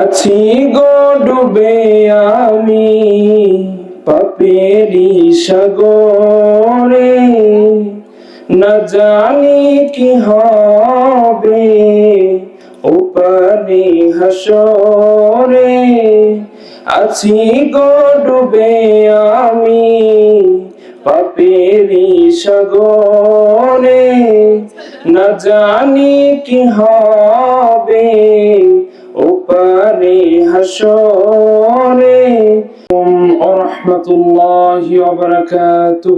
আছি গো ডুবে আমি পাপেরি সাগরে। না জানি কি হবে, ওপারে হাসরে। আছি গো ডুবে আমি পাপেরি সাগরে। না জানি কি হবে ওপারে হাসরে ورحمة الله وبركاته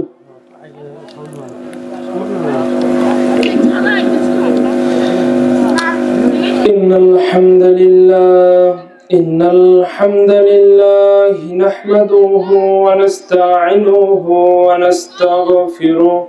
إن الحمد لله إن الحمد لله نحمده ونستعينه ونستغفره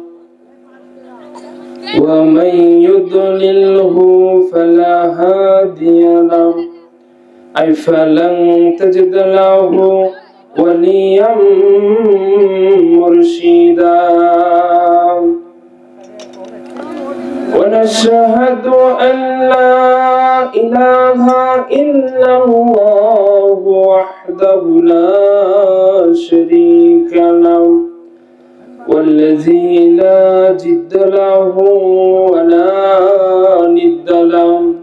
ومن يضلله فلا هادي له. أي فلن تجد له وليا مرشدا. ونشهد أن لا إله إلا الله وحده لا شريك له. والذي لا جد له ولا ند له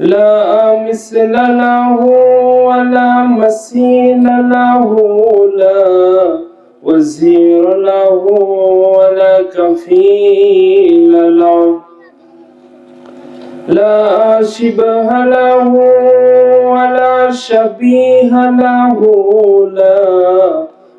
لا مثل له ولا مثيل له لا وزير له ولا كفيل له. لا شبه له ولا شبيه له لا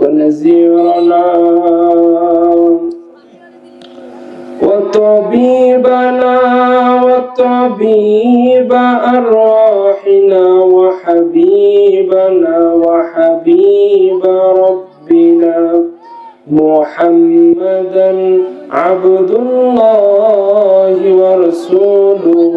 ونذيرنا وطبيبنا وطبيب أرواحنا وحبيبنا وحبيب ربنا محمدا عبد الله ورسوله.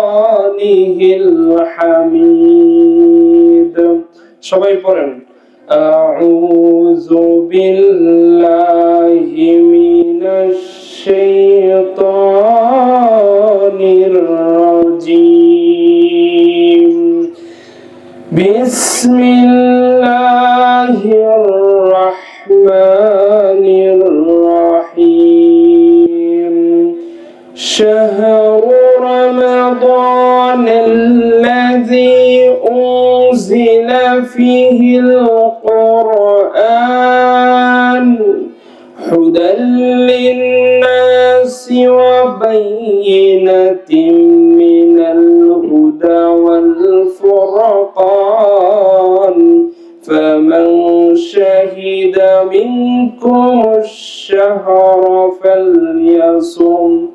والفرقانه الحميد সবাই পড়েন أعوذ بالله من الشيطان الرجيم بسم الله الرحمن شهر رمضان الذي أنزل فيه القرآن هدى للناس وبينة من الهدى والفرقان. فمن شهد منكم الشهر فليصم.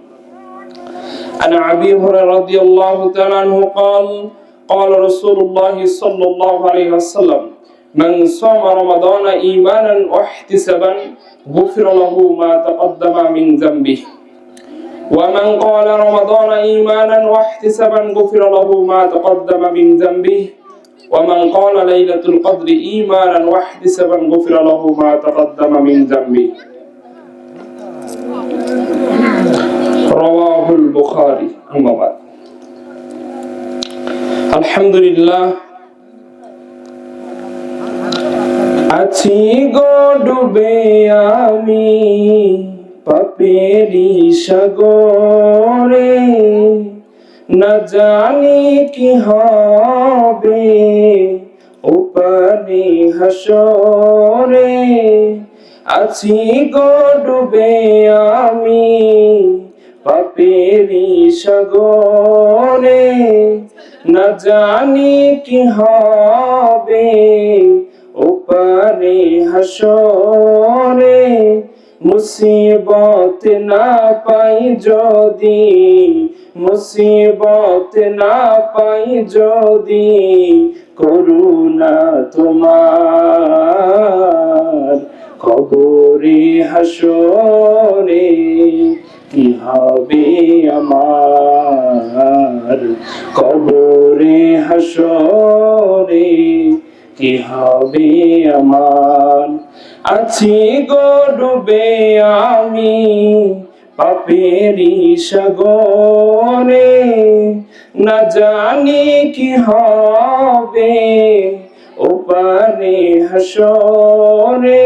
عن أبي هريرة رضي الله تعالى عنه قال قال رسول الله صلى الله عليه وسلم من صام رمضان إيمانا واحتسابا غفر له ما تقدم من ذنبه. ومن قال رمضان إيمانا واحتسابا غفر له ما تقدم من ذنبه. ومن قال ليلة القدر إيمانا واحتسابا غفر له ما تقدم من ذنبه. রওয়াহুল বুখারি আমাবাদ আলহামদুলিল্লাহ, আছি গো ডুবে আমি পাপেরি সাগরে। না জানি কি হবে উপানি হাসরে আছি গো ডুবে আমি পাপেরি সাগরে না জানি কি হবে উপারে হাসরে মুসিবত না পাই যদি, মুসিবত না পাই যদি করুণা তোমার কবরে হাসরে হবে আমার কবরে হাসরে, কি হবে আমার? আছি গো ডুবে আমি পাপেরি সাগরে, না জানি কি হবে ওপারে হাসরে।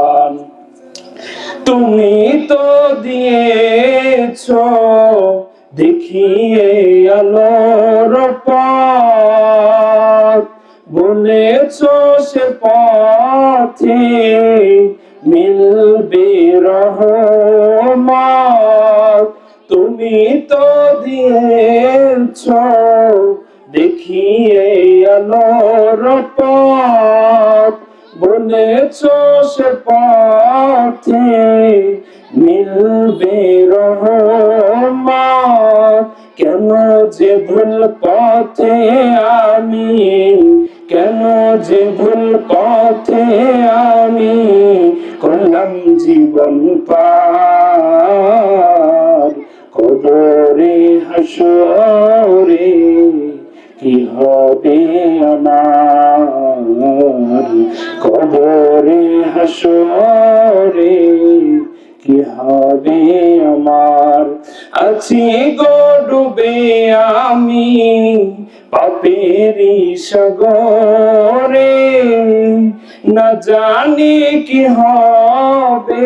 তুমি তো দিয়েছ দেখিয়ে আলোর বলেছ সে পথে মিলবে রহমত। তুমি তো দিয়েছ দেখিয়ে আলোর পথ। বলেছ সে পথে মিলবে রহমত। কেন যে ভুল পথে আমি, কেন যে ভুল পথে আমি করলাম জীবন পার। কবরে হাসরে কি হবে আমার? কবরে হাসরে, কি হবে আমার? আছি গো ডুবে আমি পাপেরি সাগরে। না জানি কি হবে।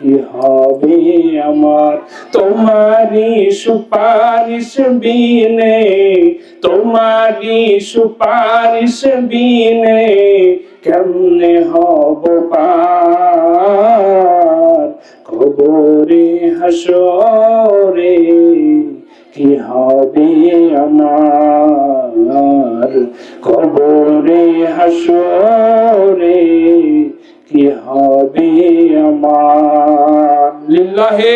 কি হবে আমার? তোমারি সুপারিশ বিনে তোমারি সুপারিশ বিনে কেমনে হব পার? খবরে হাসরে কি হবে আমার? কবরে হাসরে কি হবে আমার? লিল্লাহে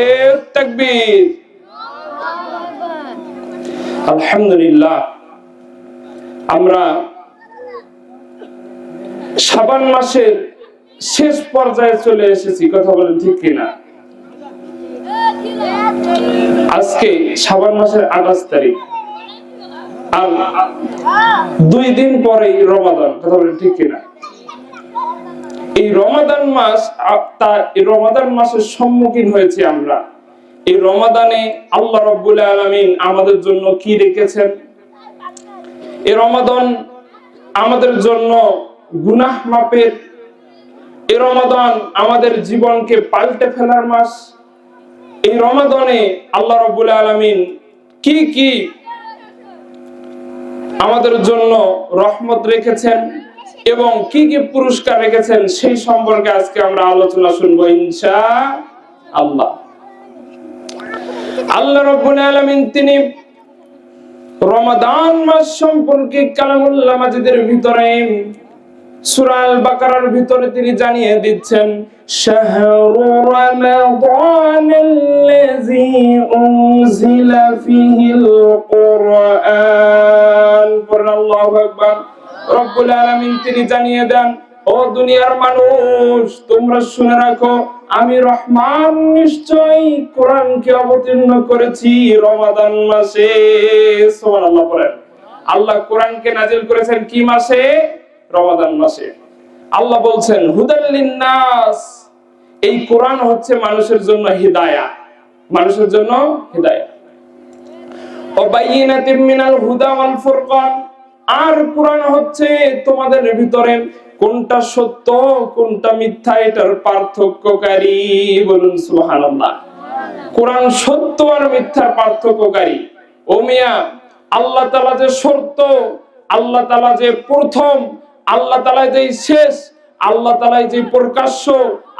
আলহামদুলিল্লাহ, আমরা সাবান মাসের শেষ পর্যায়ে চলে এসেছি, কথা বলেন ঠিক কিনা? আজকে সাবান মাসের আঠাশ তারিখ, আর দুই দিন পরেই রমাদান, কথা বলেন ঠিক কিনা? এই রমাদান মাস আ- তা এই রমাদান মাসের সম্মুখীন হয়েছি আমরা। এই রমাদানে আল্লাহ রব্বুল আলমিন আমাদের জন্য কি রেখেছেন? এই রমাদান আমাদের জন্য গুনাহ মাপের। এই রমাদান আমাদের জীবনকে পাল্টে ফেলার মাস। এই রমাদানে আল্লাহ রব্বুল আলমিন কি কি আমাদের জন্য রহমত রেখেছেন? এবং কি কি পুরস্কার রেখেছেন সেই সম্পর্কে আজকে আমরা আলোচনা শুনব ইনশা আল্লাহ আল্লাহ রব্বুল আলামিন তিনি রমাদান মাস সম্পর্কে কালামুল্লাহ মাজিদের ভিতরে সূরা আল বাকারার ভিতরে তিনি জানিয়ে দিচ্ছেন, শাহরু রমাদানাল্লাযী উনজিলা ফীহিল কুরআন পড়ুন আল্লাহু আকবার। রব্বুল আলামিন তিনি জানিয়ে দেন, ও দুনিয়ার মানুষ, তোমরা শুনে রাখো, আমি রহমান নিশ্চয়ই কোরআনকে অবতীর্ণ করেছি রমাদান মাসে। সুবহানাল্লাহ বলেন আল্লাহ কোরআনকে নাজিল করেছেন কি মাসে? রমাদান মাসে। আল্লাহ বলছেন নাস এই কোরআন হচ্ছে মানুষের জন্য হিদায়া। মানুষের জন্য হিদায়া। ও অবাইনাতিম মিনাল হুদা ওয়াল ফুরকান। আর কোরআন হচ্ছে তোমাদের ভিতরে কোনটা সত্য, কোনটা মিথ্যা, এটার পার্থক্যকারী বলুন সুবহানাল্লাহ। কোরআন সত্য আর মিথ্যার পার্থক্যকারী। ও মিয়া, আল্লাহ তাআলা যে সত্য আল্লাহ তাআলা যে প্রথম, আল্লাহ তাআলা যে শেষ, আল্লাহ তাআলা যে প্রকাশ্য,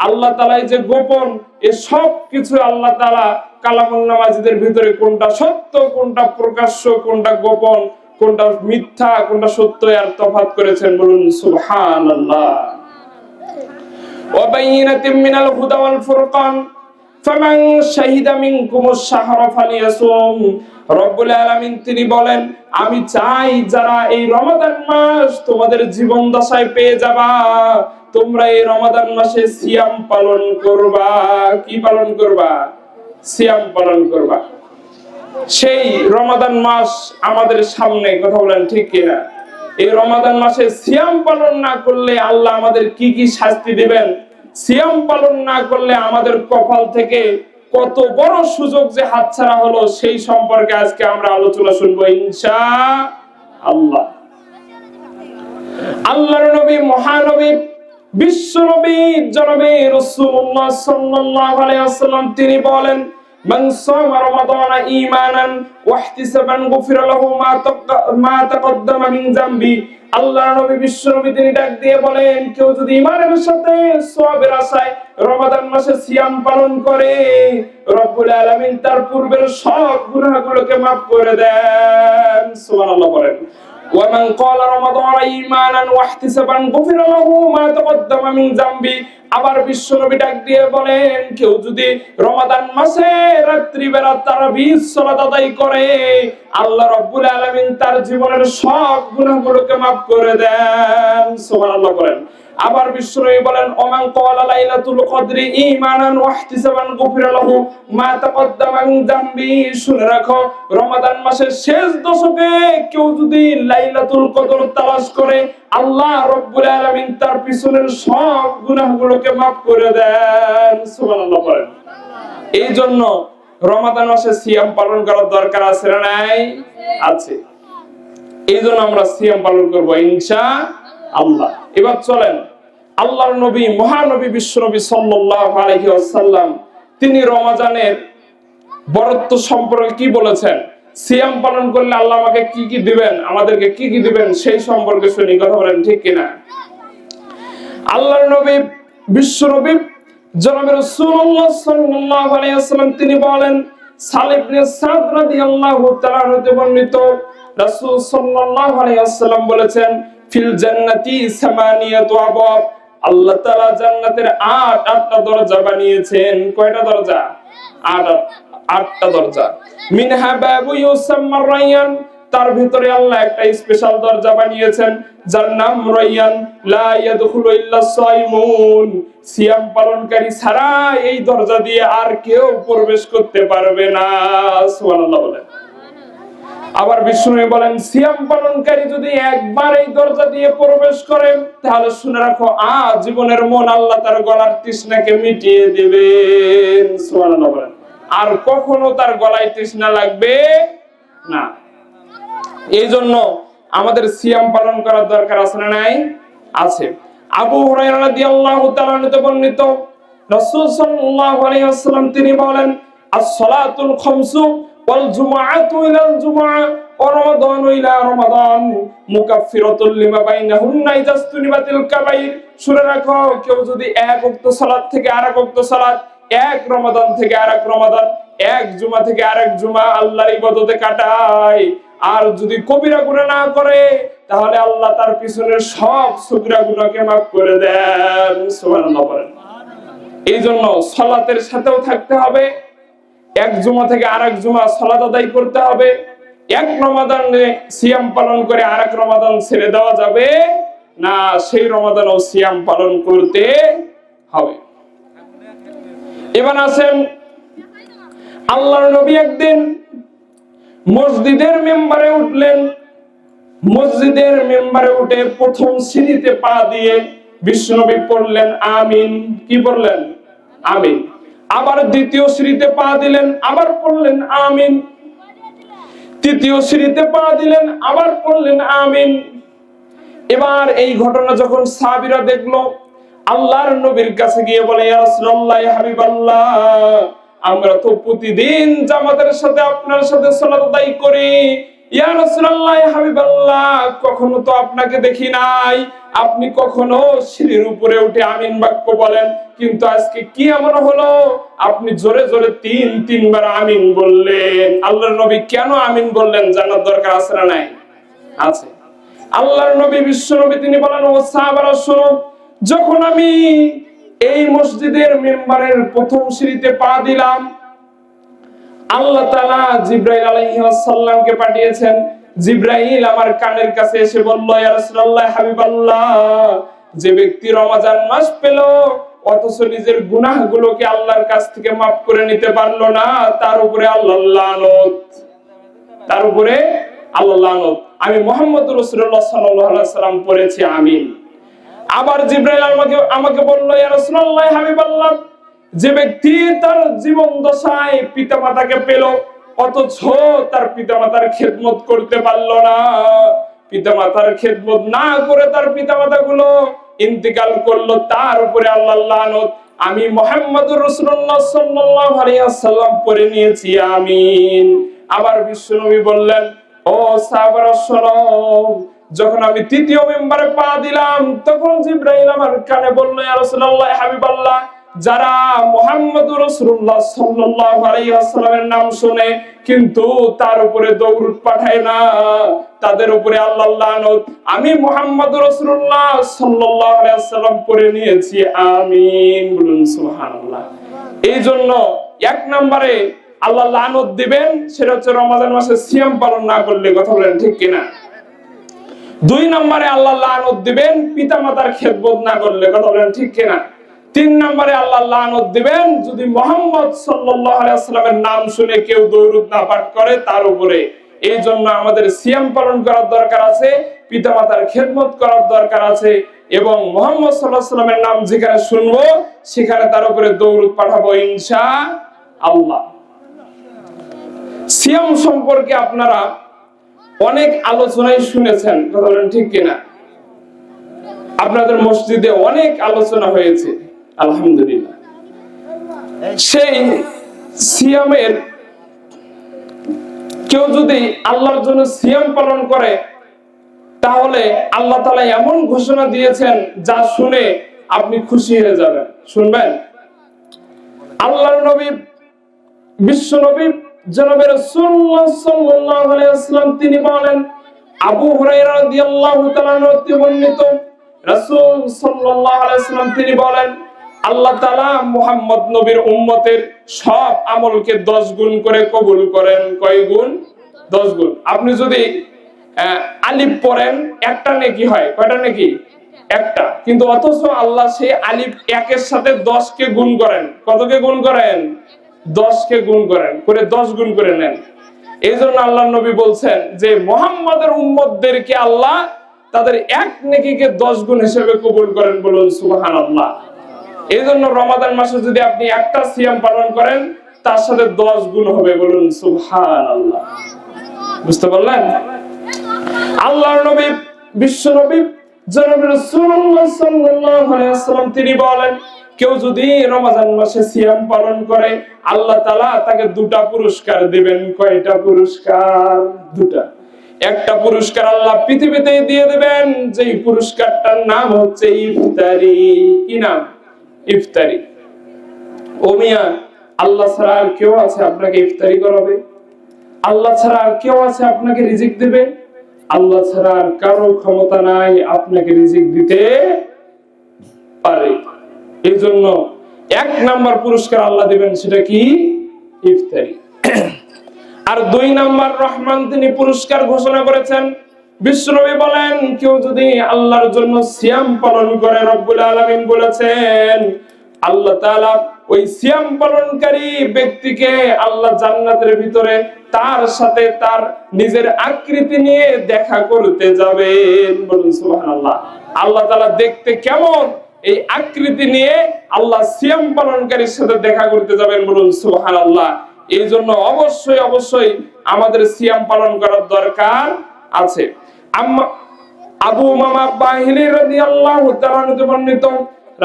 আল্লাহ তাআলা যে গোপন, এ সব কিছু আল্লাহ তালা কালামুল্লাহ মাজিদের ভিতরে কোনটা সত্য, কোনটা প্রকাশ্য, কোনটা গোপন কোনটা মিথ্যা কোনটা সত্য আর তফাৎ করেছেন বলুন সুবহানাল্লাহ وبينة من الهدى والفرقان فمن شهد منكم الشهر فليصوم রব্বুল আলামিন তিনি বলেন আমি চাই যারা এই রমাদান মাস তোমাদের জীবন দশায় পেয়ে যাবা তোমরা এই রমাদান মাসে সিয়াম পালন করবা কি পালন করবা সিয়াম পালন করবা সেই রমাদান মাস আমাদের সামনে, কথা বলেন ঠিক কিনা? এই রমাদান মাসে সিয়াম পালন না করলে আল্লাহ আমাদের কি কি শাস্তি দিবেন? সিয়াম পালন না করলে আমাদের কপাল থেকে কত বড় সুযোগ যে হাতছাড়া হলো, সেই সম্পর্কে আজকে আমরা আলোচনা শুনব ইনশা আল্লাহ আল্লাহর নবী, মহানবী বিশ্ব নবী জনবী রাসূলুল্লাহ সাল্লাল্লাহু আলাইহি ওয়াসাল্লাম তিনি বলেন মান সামা রমাদান ঈমানান ওয়া ইহতিসাবান গুফিরা লাহু মা তাক- মা তাকদ্দামা মিন যামবি আল্লাহর নবী বিশ্ব নবী তিনি ডাক দিয়ে বলেন কেউ যদি ঈমানের সাথে সওয়াবের আশায় রমাদান মাসে সিয়াম পালন করে রব্বুল আলামিন তার পূর্বের সব গুনাহগুলোকে maaf করে দেন সুবহানাল্লাহ বলেন ومن قال رمضان ايمانا واحتسابا غفر له ما تقدم من ذنبه আবার বিশ্ব নবী ডাক দিয়ে বলেন, কেউ যদি রমাদান মাসে রাত্রি বেলা তারাবিহ সালাত আদায় করে, আল্লাহ রাব্বুল আলামিন তার জীবনের সব গুনাহগুলোকে maaf করে দেন। সুবহানাল্লাহ করেন আবার বিশ্বনবী বলেন, ওমান ক্বালা লাইলাতুল কদরি ঈমানান ওয়া ইহতিসাবান গুফিরা লাহু মা তাকদ্দামা মিন যামবি। শুনে রাখো, রমাদান মাসের শেষ দশকে কেউ যদি লাইলাতুল কদর তালাশ করে, আল্লাহ রব্বুল আলামিন তার পিছনের সব গুনাহগুলোকে maaf করে দেন। সুবহানাল্লাহ বলেন এই জন্য রমাদান মাসে সিয়াম পালন করার দরকার আছে না নাই? আছে। এই জন্য আমরা সিয়াম পালন করব ইনশা আল্লাহ। এবার চলেন, আল্লাহর নবী, মহানবী বিশ্বনবী সাল্লাল্লাহু আলাইহি ওয়াসাল্লাম, তিনি রমাজানের বরত্ব সম্পর্কে কি বলেছেন? সিয়াম পালন করলে আল্লাহ আমাকে কি কি দিবেন? আমাদেরকে কি কি দিবেন? সেই সম্পর্কে শুনি, কথা বলেন ঠিক কিনা? আল্লাহর নবী বিশ্ব নবী জনাবে রাসূলুল্লাহ সাল্লাল্লাহু আলাইহি ওয়াসাল্লাম, তিনি বলেন সালিব ইবনে সাদ রাদিয়াল্লাহু তাআলা হতে বর্ণিত, রাসূল সাল্লাল্লাহু আলাইহি ওয়াসাল্লাম বলেছেন, ফিল জান্নাতি সামানিয়াতু আল্লাহ তাআলা জান্নাতের আট, আটটা দরজা বানিয়েছেন। কয়টা দরজা? আট, আট- আটটা দরজা। মিনহা বাবু ইউসাম্মা রায়্যান তার ভিতরে আল্লাহ একটা স্পেশাল দরজা বানিয়েছেন, যার নাম রায়্যান লা ইয়াদখুলু ইল্লা সাইমুন। সিয়াম পালনকারী ছাড়া এই দরজা দিয়ে আর কেউ প্রবেশ করতে পারবে না, সুবহানাল্লাহ বলেন। আবার বিষ্ণু বলেন, সিয়াম পালনকারী যদি একবার এই দরজা দিয়ে প্রবেশ করে, তাহলে শুনে রাখো আ জীবনের মন আল্লাহ তার গলার তৃষ্ণাকে মিটিয়ে দেবেন। সুবহানাল্লাহ বলেন। আর কখনো তার গলায় তৃষ্ণা লাগবে না। এই জন্য আমাদের সিয়াম পালন করার দরকার আছে না নাই? আছে। আবু বর্ণিত তিনি বলেন এক থেকে আরেক এক রমাদান থেকে রমাদান, এক জুমা থেকে জুমা ইবাদতে কাটায়। আর যদি কবিরা গুনাহ না করে, তাহলে আল্লাহ তার পিছনের সব সুগরা গুনাহকে মাফ করে দেন। এই জন্য সলাতের সাথেও থাকতে হবে। এক জুমা থেকে আরেক জুমা সলাত আদায় করতে হবে। এক রমাদানে সিয়াম পালন করে আরেক রমাদান ছেড়ে দেওয়া যাবে না, সেই রমাদানও সিয়াম পালন করতে হবে। এবার আছেন আল্লাহর নবী একদিন মসজিদের মেম্বারে উঠলেন। মসজিদের মেম্বারে উঠে প্রথম সিঁড়িতে পা দিয়ে বিষ্ণবী পড়লেন, আমিন। কি বললেন? আমিন। আবার দ্বিতীয় সিঁড়িতে পা দিলেন, আবার পড়লেন, আমিন। তৃতীয় সিঁড়িতে পা দিলেন, আবার পড়লেন, আমিন। এবার এই ঘটনা যখন সাহাবীরা দেখল, আল্লাহর নবীর কাছে গিয়ে বলে, ইয়া ইয়া হাবিবাল্লাহ। আমরা তো প্রতিদিন জামাতের সাথে আপনার সাথে সালাত আদায় করি। ইয়া রাসূলুল্লাহ, হাবিবাল্লাহ, কখনো তো আপনাকে দেখি নাই। আপনি কখনো সিঁড়ির উপরে উঠে আমিন বাক্য বলেন, কিন্তু আজকে কি এমন হলো? আপনি জোরে জোরে তিন, তিনবার আমিন বললেন। আল্লাহর নবী কেন আমিন বললেন জানার দরকার আছে না নাই? আছে। আল্লাহর নবী, বিশ্ব নবী, তিনি বলেন, ও সাহাবারা শোনো যখন আমি এই মসজিদের মেম্বারের প্রথম সিঁড়িতে পা দিলাম। আল্লাহ তাআলা জিব্রাইল আলাইহিস পাঠিয়েছেন। জিব্রাইল আমার কানের কাছে এসে বলল হাবিবাল্লাহ। যে ব্যক্তি রমজান মাস পেল, অথচ নিজের গুনাহগুলোকে আল্লাহর কাছ থেকে মাফ করে নিতে পারল না, তার উপরে আল্লাহ তার উপরে আল্লাহ আমি মোহাম্মদ রসুল্লাহ সাল্লাহ সাল্লাম পড়েছি, আমিন। আবার জিব্রাইল আমাকে আমাকে বলল রাসূলুল্লাহ হাবিবাল্লাহ যে ব্যক্তি তার জীবন দশায় পিতামাতাকে পেল, অথচ তার পিতামাতার খেদমত করতে পারল না। পিতামাতার খেদমত না করে তার পিতামাতা গুলো ইন্তিকাল করল, তার উপরে আল্লাহ আমি মোহাম্মদুর রাসূলুল্লাহ সাল্লাল্লাহু আলাইহি ওয়াসাল্লাম পড়ে নিয়েছি, আমিন। আবার বিশ্বনবী বললেন, ও সাহাবারা, শোনো যখন আমি তৃতীয় মেম্বারে পা দিলাম, তখন জিব্রাইল আমার কানে বলল রাসূলুল্লাহ, হাবিবাল্লাহ। যারা মুহাম্মদুর রাসূলুল্লাহ সাল্লাল্লাহু আলাইহি ওয়াসাল্লামের নাম শুনে, কিন্তু তার উপরে দৌড় পাঠায় না। তাদের উপরে আল্লাহ আমি মুহাম্মদুর রাসূলুল্লাহ সাল্লাল্লাহু আলাইহি ওয়াসাল্লাম নিয়েছি। আমিন বলুন, সুবহানাল্লাহ। এই জন্য এক নম্বরে আল্লাহ লানত দিবেন, সেটা হচ্ছে রমাদান মাসে সিয়াম পালন না করলে কথা বলেন ঠিক কিনা? দুই নম্বরে আল্লাহ লানত দিবেন পিতা মাতার খেদমত না করলে, কথা বলেন ঠিক কিনা? তিন নম্বরে আল্লাহ লানত দিবেন, যদি মোহাম্মদ ওয়াসাল্লামের নাম শুনে কেউ দৌরুদ না পাঠ করে, তার উপরে। এই জন্য আমাদের সিয়াম পালন করার দরকার আছে পিতা মাতার খেদমত করার দরকার আছে, এবং মোহাম্মদ সাল্লাল্লাহু আলাইহি নাম যেখানে শুনব, সেখানে তার উপরে দৌরুদ পাঠাবো ইনশা আল্লাহ সিয়াম সম্পর্কে আপনারা অনেক আলোচনাই শুনেছেন বলেন ঠিক কিনা? আপনাদের মসজিদে অনেক আলোচনা হয়েছে, আলহামদুলিল্লাহ। সেই সিয়ামের, কেউ যদি আল্লাহর জন্য সিয়াম পালন করে, তাহলে আল্লাহ তালা এমন ঘোষণা দিয়েছেন যা শুনে আপনি খুশি হয়ে যাবেন। শুনবেন? আল্লাহর নবী, বিশ্ব নবী জনাবে রাসূলুল্লাহ সাল্লাল্লাহু আলাইহি ওয়াসাল্লাম তিনি বলেন, আবু হুরায়রা রাদিয়াল্লাহু তাআলা বর্ণিত, রাসূল সাল্লাল্লাহু আলাইহি ওয়াসাল্লাম তিনি বলেন, আল্লাহ তাআলা মুহাম্মদ নবীর উম্মতের সব আমলকে 10 গুণ করে কবুল করেন। কয় গুণ? 10 গুণ। আপনি যদি আলিফ পড়েন, একটা নেকি হয়। কয়টা নেকি? একটা। কিন্তু অথচ আল্লাহ সেই আলিফ একের সাথে দশ কে গুণ করেন। কতকে গুণ করেন? দশ কে গুণ করেন, করে দশ গুণ করে নেন। এই জন্য আল্লাহ নবী বলছেন যে, মোহাম্মদের উম্মতদেরকে আল্লাহ তাদের এক নেকিকে দশ গুণ হিসেবে কবুল করেন বলুন সুবাহান আল্লাহ এই জন্য রমাদান মাসে যদি আপনি একটা সিয়াম পালন করেন, তার সাথে দশ গুণ হবে বলুন সুবহান আল্লাহ বুঝতে পারলেন? আল্লাহর নবী, বিশ্ব নবী, জনাব আলাইহি ওয়াসাল্লাম, তিনি বলেন কেউ যদি রমজান মাসে সিয়াম পালন করে, আল্লাহ তাআলা তাকে দুটা পুরস্কার দিবেন। কয়টা পুরস্কার? দুটা। একটা পুরস্কার আল্লাহ পৃথিবীতে দিয়ে দিবেন, যেই পুরস্কারটার নাম হচ্ছে ইফতারি। কি নাম? ইফতারি। ও মিয়া, আল্লাহ ছাড়া আর কেউ আছে আপনাকে ইফতারি করাবে? আল্লাহ ছাড়া আর কেউ আছে আপনাকে রিজিক দেবে? আল্লাহ ছাড়া আর কারও ক্ষমতা নাই আপনাকে রিজিক দিতে পারে। এই জন্য এক নাম্বার পুরস্কার আল্লাহ দিবেন সেটা কি? ইফতারি। আর দুই নাম্বার রহমান তিনি পুরস্কার ঘোষণা করেছেন। বিশ্বনবী বলেন কেউ যদি আল্লাহর জন্য সিয়াম পালন করে রব্বুল আলামিন বলেছেন আল্লাহ তাআলা ওই সিয়াম পালনকারী ব্যক্তিকে আল্লাহ জান্নাতের ভিতরে তার সাথে তার নিজের আকৃতি নিয়ে দেখা করতে যাবেন বলুন সুবহানাল্লাহ। আল্লাহ তাআলা দেখতে কেমন? এই আকৃতি নিয়ে আল্লাহ সিয়াম পালনকারীর সাথে দেখা করতে যাবেন বলুন, সুবহানাল্লাহ। এই জন্য অবশ্যই অবশ্যই আমাদের সিয়াম পালন করার দরকার আছে। আবু মামা বাহিনী রাদিয়াল্লাহু তাআলা বর্ণিত,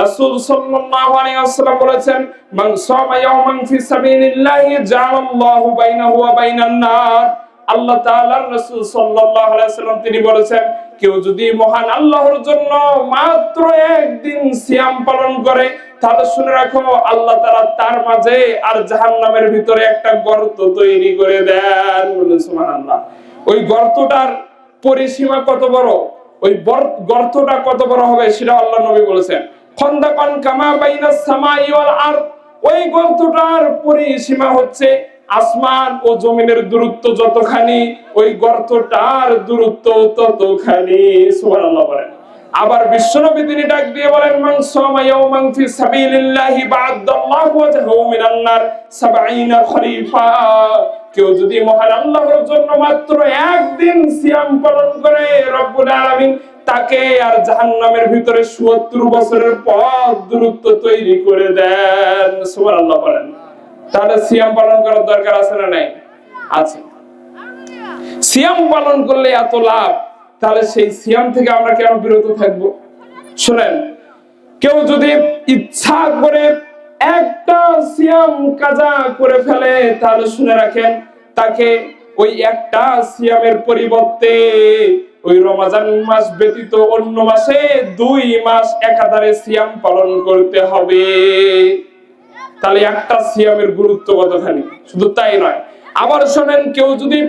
রাসূল সাল্লাল্লাহু আলাইহি ওয়াসাল্লাম বলেছেন, মান সামা ইয়াওমান ফি সাবিলিল্লাহি জাআলাল্লাহু বাইনাহু ওয়া বাইনান নার। আল্লাহ তাআলার রাসূল সাল্লাল্লাহু আলাইহি ওয়াসাল্লাম তিনি বলেছেন কেউ যদি মহান আল্লাহর জন্য মাত্র একদিন সিয়াম পালন করে, তাহলে শুনে রাখো, আল্লাহ তাআলা তার মাঝে আর জাহান্নামের ভিতরে একটা গর্ত তৈরি করে দেন বলুন সুবহানাল্লাহ। ওই গর্তটার পরিসীমা কত বড়? ওই গর্তটা কত বড় হবে সেটা আল্লাহ নবী বলেছেন। খন্দাকান কামা বাইনাস সামাই ওয়াল আরদ। ওই গর্তটার পরিসীমা হচ্ছে আসমান ও জমিনের দূরত্ব যতখানি, ওই গর্তটার দূরত্ব ততখানি। সুবহানাল্লাহ বলেন। আবার বিশ্বনবী তিনি ডাক দিয়ে বলেন, মান সামা ইয়াওমান ফি সাবিলিল্লাহি বা'দাল্লাহু ওয়াজহাহু মিনান নার 70 খরিফা কেউ যদি মহান আল্লাহর জন্য মাত্র একদিন সিয়াম পালন করে, রব্বুল আলামিন, তাকে আর জাহান্নামের ভিতরে 70 বছরের পথ দূরত্ব তৈরি করে দেন। সুবহানাল্লাহ বলেন। তাহলে সিয়াম পালন করার দরকার আছে না নাই? আছে। সিয়াম পালন করলে এত লাভ, তাহলে সেই সিয়াম থেকে আমরা কেন বিরত থাকব? শুনেন, কেউ যদি ইচ্ছা করে একটা সিয়াম কাজা করে ফেলে, তাহলে শুনে রাখেন, তাকে ওই একটা সিয়ামের পরিবর্তে ওই রমাজান মাস ব্যতীত অন্য মাসে দুই মাস একাধারে সিয়াম পালন করতে হবে। তাহলে একটা সিয়ামের গুরুত্ব কতখানি? শুধু তাই নয়। আবার শোনেন, কেউ যদি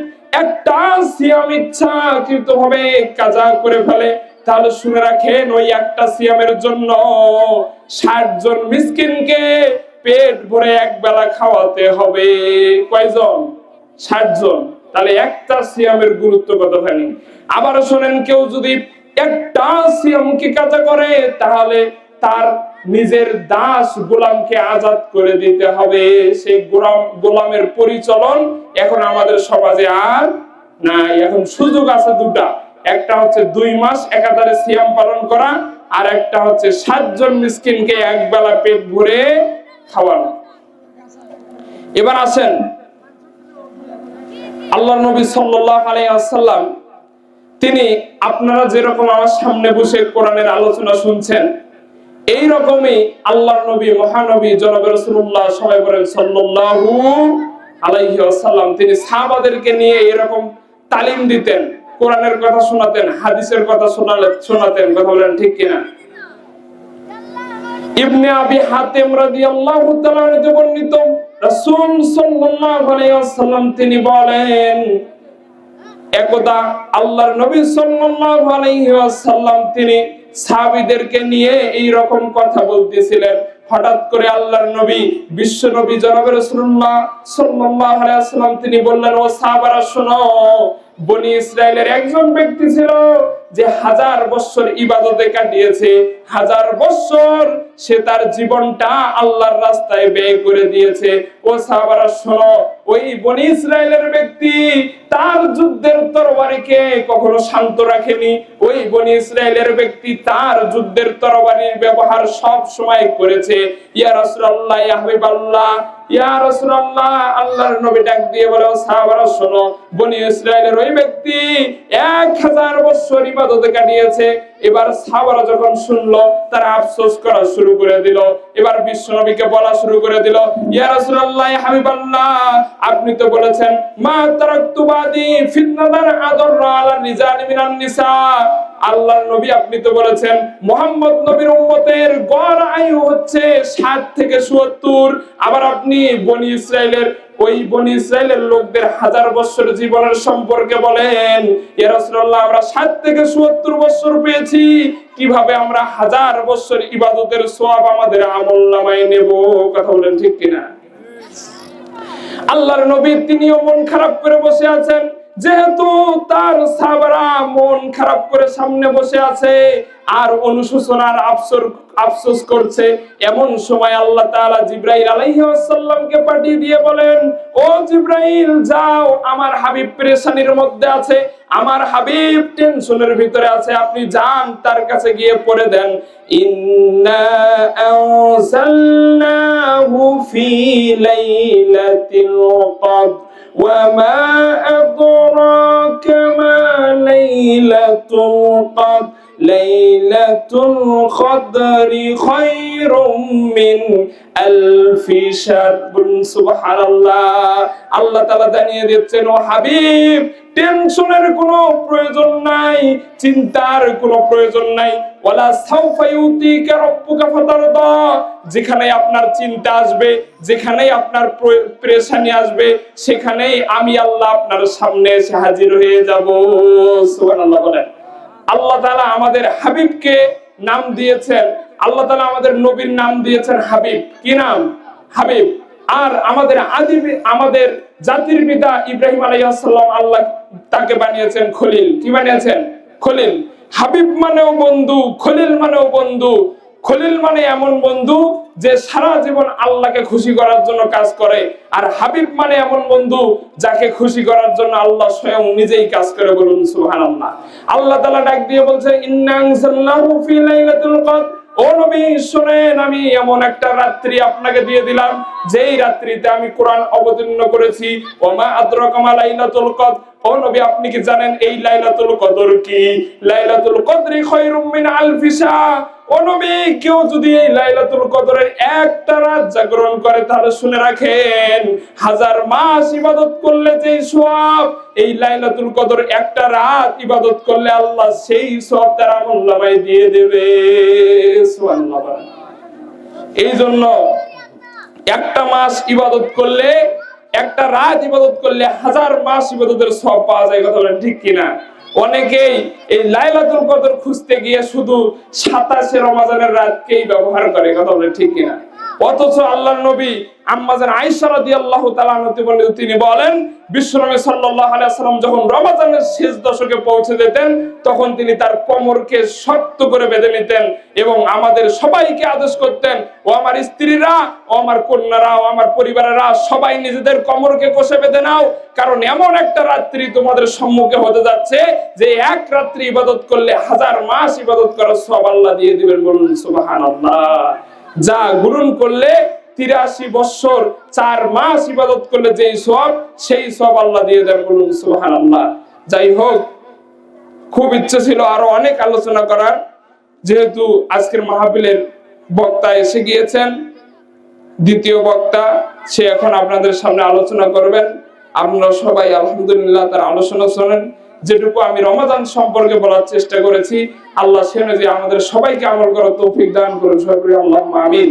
একটা সিয়াম ইচ্ছাকৃত ভাবে কাজা করে ফেলে, তাহলে শুনে রাখেন ওই একটা সিয়ামের জন্য ষাট জন মিসকিনকে পেট ভরে এক বেলা খাওয়াতে হবে। কয়জন? ষাট জন। তাহলে একটা সিয়ামের গুরুত্ব কতখানি? আবার শোনেন, কেউ যদি একটা সিয়ামকে কাজা করে, তাহলে তার নিজের দাস গোলামকে আজাদ করে দিতে হবে। সেই গোলাম, গোলামের পরিচলন এখন আমাদের সমাজে আর নাই। এখন সুযোগ আছে দুটা। একটা হচ্ছে দুই মাস একাধারে সিয়াম পালন করা, আর একটা হচ্ছে সাতজন মিসকিনকে এক বেলা পেট ভরে খাওয়ানো। এবার আসেন। আল্লাহ নবী সাল্লাল্লাহু আলাইহি ওয়াসাল্লাম, তিনি আপনারা যেরকম আমার সামনে বসে কোরআনের আলোচনা শুনছেন এই রকমই আল্লাহর নবী, মহানবী জনাব রাসূলুল্লাহ সবাই বলেন সাল্লাল্লাহু আলাইহি ওয়াসাল্লাম। তিনি সাহাবাদেরকে নিয়ে এরকম তালিম দিতেন, কোরআনের কথা শোনাতেন, হাদিসের কথা শোনালে শোনাতেন। কথা বলেন ঠিক কিনা? ইবনে আবি হাতেম রাদিয়াল্লাহু তাআলা বর্ণিত, রাসূল সাল্লাল্লাহু আলাইহি ওয়াসাল্লাম তিনি বলেন, একদা আল্লাহর নবী সাল্লাল্লাহু আলাইহি ওয়াসাল্লাম তিনি সাহাবীদেরকে নিয়ে এই রকম কথা বলতেছিলেন। হঠাৎ করে আল্লাহর নবী, বিশ্ব নবী জনাব রাসূলুল্লাহ সাল্লাল্লাহু আলাইহি ওয়াসাল্লাম তিনি বললেন, ও সাহাবারা, শোনো, বনি ইসরায়েলের একজন ব্যক্তি ছিল যে হাজার বছর ইবাদতে কাটিয়েছে, হাজার বছর সে তার জীবনটা আল্লাহর রাস্তায় ব্যয় করে দিয়েছে। ও সাহাবারা, শোনো, ওই বনি ইসরায়েলের ব্যক্তি তার যুদ্ধের তরবারিকে কখনো শান্ত রাখেনি। ওই বনি ইসরায়েলের ব্যক্তি তার যুদ্ধের তরবারির ব্যবহার সব সময় করেছে। ইয়া রাসূলুল্লাহ, ইয়া হাবিবাল্লাহ, ইয়া রাসূলুল্লাহ, আল্লাহর নবী ডাক দিয়ে বলে সাহাবারা, শোনো, বনি ইসরায়েলের ওই ব্যক্তি 1000 বছর ইবাদতে কাটিয়েছে। এবার সাহাবারা যখন শুনলো, তারা আফসোস করা শুরু করে দিল। এবার বিশ্ব নবীকে বলা শুরু করে দিল, ইয়া রাসূলুল্লাহ হাবিবাল্লাহ, আপনি তো বলেছেন, মা তারাকতু বাদি ফিতনাতান আদররা আলা রিজাল মিনান নিসা। আল্লাহর নবী আপনি তো বলেছেন, মোহাম্মদ নবীর উম্মতের গড় আয়ু হচ্ছে 60 থেকে 70 আবার আপনি বনি ইসরাইলের ওই বনি ইসরাইলের লোকদের হাজার বছর জীবনের সম্পর্কে বলেন, ইয়া রাসূলুল্লাহ, আমরা 60 থেকে 70 বছর পেয়েছি। কীভাবে আমরা হাজার বছর ইবাদতের সওয়াব আমাদের আমলনামায় নেব? কথা বলেন ঠিক কিনা? আল্লাহর নবী তিনিও মন খারাপ করে বসে আছেন। যেহেতু তার সাহাবারা মন খারাপ করে সামনে বসে আছে, আর অনুশোচনার আফসোর আফসোস করছে এমন সময় আল্লাহ তাআলা জিব্রাইল আলাইহিস সালামকে পাঠিয়ে দিয়ে বলেন ও জিব্রাইল যাও আমার হাবিব পেরেশানির মধ্যে আছে আমার হাবিব টেনশনের ভিতরে আছে আপনি যান তার কাছে গিয়ে পড়ে দেন ইন্না আনসালনাহু ফি লাইলাতিল কদর وما أدراك ما ليلة القدر ليلة القدر خير من ألف شهر سبحان الله আল্লাহ তাআলা জানিয়ে দিচ্ছেন ও হাবিব টেনশনের কোনো প্রয়োজন নাই চিন্তার কোনো প্রয়োজন নাই ওয়ালা সাউফা ইউতিকা রাব্বুকা ফাতারদা যেখানে আপনার চিন্তা আসবে যেখানে আপনার পেরেশানি আসবে সেখানেই আমি আল্লাহ আপনার সামনে এসে হাজির হয়ে যাব সুবহানাল্লাহ বলেন আল্লাহ তালা আমাদের হাবিবকে নাম দিয়েছেন, আল্লাহ তালা আমাদের নবীর নাম দিয়েছেন হাবিব। কি নাম? হাবিব। আর আমাদের আদি আমাদের জাতির পিতা ইব্রাহিম আলাইসাল্লাম আল্লাহ তাকে বানিয়েছেন খলিল। কি বানিয়েছেন? খলিল। হাবিব মানেও বন্ধু, খলিল মানেও বন্ধু। খলিল মানে এমন বন্ধু যে সারা জীবন আল্লাহকে খুশি করার জন্য কাজ করে, আর হাবিব মানে এমন বন্ধু যাকে খুশি করার জন্য আল্লাহ স্বয়ং নিজেই কাজ করে বলুন, সুবহানাল্লাহ। আল্লাহ তাআলা ডাক দিয়ে বলছে ও নবী, শুনেন, আমি এমন একটা রাত্রি আপনাকে দিয়ে দিলাম, যেই রাত্রিতে আমি কোরআন অবতীর্ণ করেছি। ওমা আদরাকা মা লাইলাতুল কদর। ও নবী, আপনি কি জানেন এই লাইলাতুল কদর কি? লাইলাতুল কদরি খায়রুম মিন আলফি ও নবী, কেউ যদি এই লাইলাতুল কদরের একটা রাত জাগরণ করে, তাহলে শুনে রাখেন, হাজার মাস ইবাদত করলে যে সওয়াব, এই লাইলাতুল কদর একটা রাত ইবাদত করলে আল্লাহ সেই সওয়াব তার আমলনামায় দিয়ে দেবে। সুবহানাল্লাহ এই জন্য একটা মাস ইবাদত করলে একটা রাত ইবাদত করলে হাজার মাস ইবাদতের সব পাওয়া যায়, কথা বলেন ঠিক কিনা? অনেকেই এই লাইলাতুল কদর খুঁজতে গিয়ে শুধু সাতাশে রমাজানের রাতকেই ব্যবহার করে, কথা বলেন ঠিক কিনা? অথচ আল্লাহর নবী আম্মাজান আয়েশা রাদিয়াল্লাহু তাআলা বলেন তিনি বলেন বিশ্বনবী সাল্লাল্লাহু আলাইহি যখন রমজানের শেষ দশকে পৌঁছে যেতেন, তখন তিনি তার কোমরকে শক্ত করে বেঁধে নিতেন এবং আমাদের সবাইকে আদেশ করতেন, ও আমার স্ত্রীরা, ও আমার কন্যারা, ও আমার পরিবারেরা, সবাই নিজেদের কোমরকে কষে বেঁধে নাও, কারণ এমন একটা রাত্রি তোমাদের সম্মুখে হতে যাচ্ছে যে এক রাত্রি ইবাদত করলে হাজার মাস ইবাদত করার সব আল্লাহ দিয়ে দিবেন বলুন, সুবহানাল্লাহ। যা গ্রহণ করলে তিরাশি বছর চার মাস ইবাদত করলে যেই সব সেই সব আল্লাহ দিয়ে দেন বলুন সুহান আল্লাহ যাই হোক, খুব ইচ্ছে ছিল আরও অনেক আলোচনা করার। যেহেতু আজকের মাহফিলের বক্তা এসে গিয়েছেন, দ্বিতীয় বক্তা, সে এখন আপনাদের সামনে আলোচনা করবেন। আপনারা সবাই আলহামদুলিল্লাহ তার আলোচনা শোনেন। যেটুকু আমি রমাদান সম্পর্কে বলার চেষ্টা করেছি, আল্লাহ সে অনুযায়ী আমাদের সবাইকে আমল করার তৌফিক দান করুন। সবাই আল্লাহ আমিন।